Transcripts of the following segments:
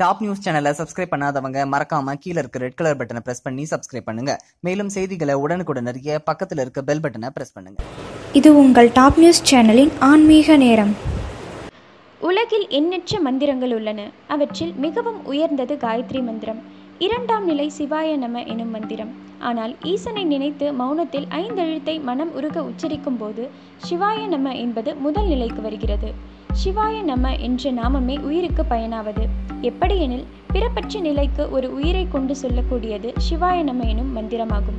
Top news சேனலை subscribe பண்ணாதவங்க மறக்காம கீழ இருக்க ரெட் கலர் பட்டனை பிரஸ் பண்ணி சப்ஸ்கிரைப் பண்ணுங்க. மேலும் செய்திகளை உடனுக்குடன் அறிய பக்கத்துல இருக்க பெல் பட்டனை பிரஸ் பண்ணுங்க. இது உங்கள் டாப் நியூஸ் சேனலின் ஆன்மீக நேரம். உலகில் எண்ணற்ற மந்திரங்கள் உள்ளன. அவற்றில் மிகவும் உயர்ந்தது காயத்ரி மந்திரம். இரண்டாம் நிலை சிவாய நம எனும் மந்திரம். ஆனால் ஈசனை நினைத்து மௌனத்தில் ஐந்தெழுத்தை மனம் உருக உச்சரிக்கும் போது சிவாய நம என்பது முதல் நிலைக்கு வருகிறது. சிவாய நம என்ற நாமமே உயிருக்கு பயனாவது. எப்படியெனில் பிறப்பற்ற நிலைக்கு ஒரு உயிரை கொண்டு சொல்லக்கூடியது சிவாய நம எனும் மந்திரமாகும்.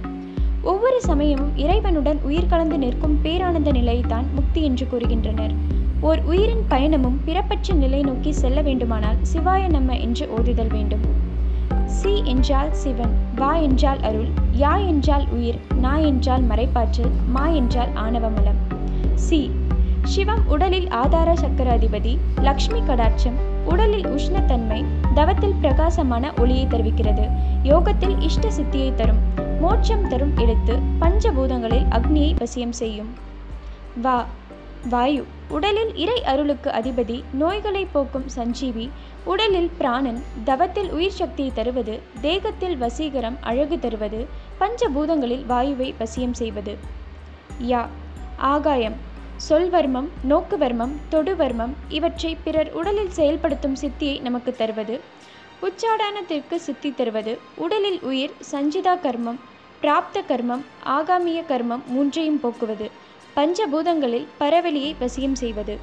ஒவ்வொரு சமயமும் இறைவனுடன் உயிர் கலந்து நிற்கும் பேரானந்த நிலையைத்தான் முக்தி என்று கூறுகின்றனர். ஓர் உயிரின் பயணமும் பிறப்பற்ற நிலை நோக்கி செல்ல வேண்டுமானால் சிவாய நம்ம என்று ஓதுதல் வேண்டும். சி என்றால் சிவன் வா என்றால் அருள் யா என்றால் உயிர் நா என்றால் மறைப்பாற்றல் மா என்றால் ஆணவமலம் சி சிவம் உடலில் ஆதார சக்கராதிபதி லக்ஷ்மி கடாட்சம் உடலில் உஷ்ணத்தன்மை தவத்தில் பிரகாசமான ஒளியை தெரிவிக்கிறது. யோகத்தில் இஷ்ட சித்தியை தரும் மோட்சம் தரும் எழுத்து பஞ்சபூதங்களில் அக்னியை வசியம் செய்யும். வா வாயு உடலில் இறை அருளுக்கு அதிபதி நோய்களை போக்கும் சஞ்சீவி உடலில் பிராணன் தவத்தில் உயிர் சக்தியை தருவது தேகத்தில் வசீகரம் அழகு தருவது பஞ்சபூதங்களில் வாயுவை வசியம் செய்வது. யா ஆகாயம் சொல்வர்மம் நோக்குவர்மம் தொடுவர்மம் இவற்றை பிறர் உடலில் செயல்படுத்தும் சித்தியை நமக்கு தருவது. உச்சாடனத்திற்கு சித்தி தருவது. உடலில் உயிர் சஞ்சிதா கர்மம் பிராப்த கர்மம் ஆகாமிய கர்மம் மூன்றையும் போக்குவது. பஞ்சபூதங்களில் பரவெளியை வசியம் செய்வது.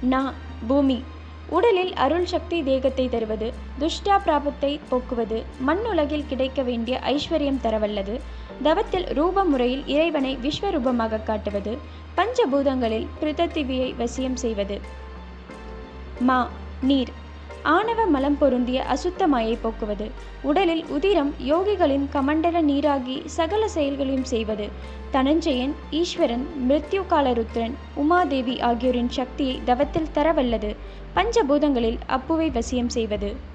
நா பூமி. உடலில் அருள் சக்தி தேகத்தை தருவது. துஷ்டா பிராபத்தை போக்குவது. மண் உலகில் கிடைக்க வேண்டிய ஐஸ்வர்யம் தரவல்லது. தவத்தில் ரூப முறையில் இறைவனை விஸ்வரூபமாக காட்டுவது பஞ்சபூதங்களில் பிரிதத்திவியை வசியம் செய்வது. மா நீர். ஆணவ மலம் பொருந்திய அசுத்தமாயை போக்குவது. உடலில் உதிரம் யோகிகளின் கமண்டல நீராகி சகல செயல்களையும் செய்வது. தனஞ்சயன் ஈஸ்வரன் மிருத்யுகால ருத்ரன் உமாதேவி ஆகியோரின் சக்தியை தவத்தில் தரவல்லது. பஞ்சபூதங்களில் அப்புவை வசியம் செய்வது.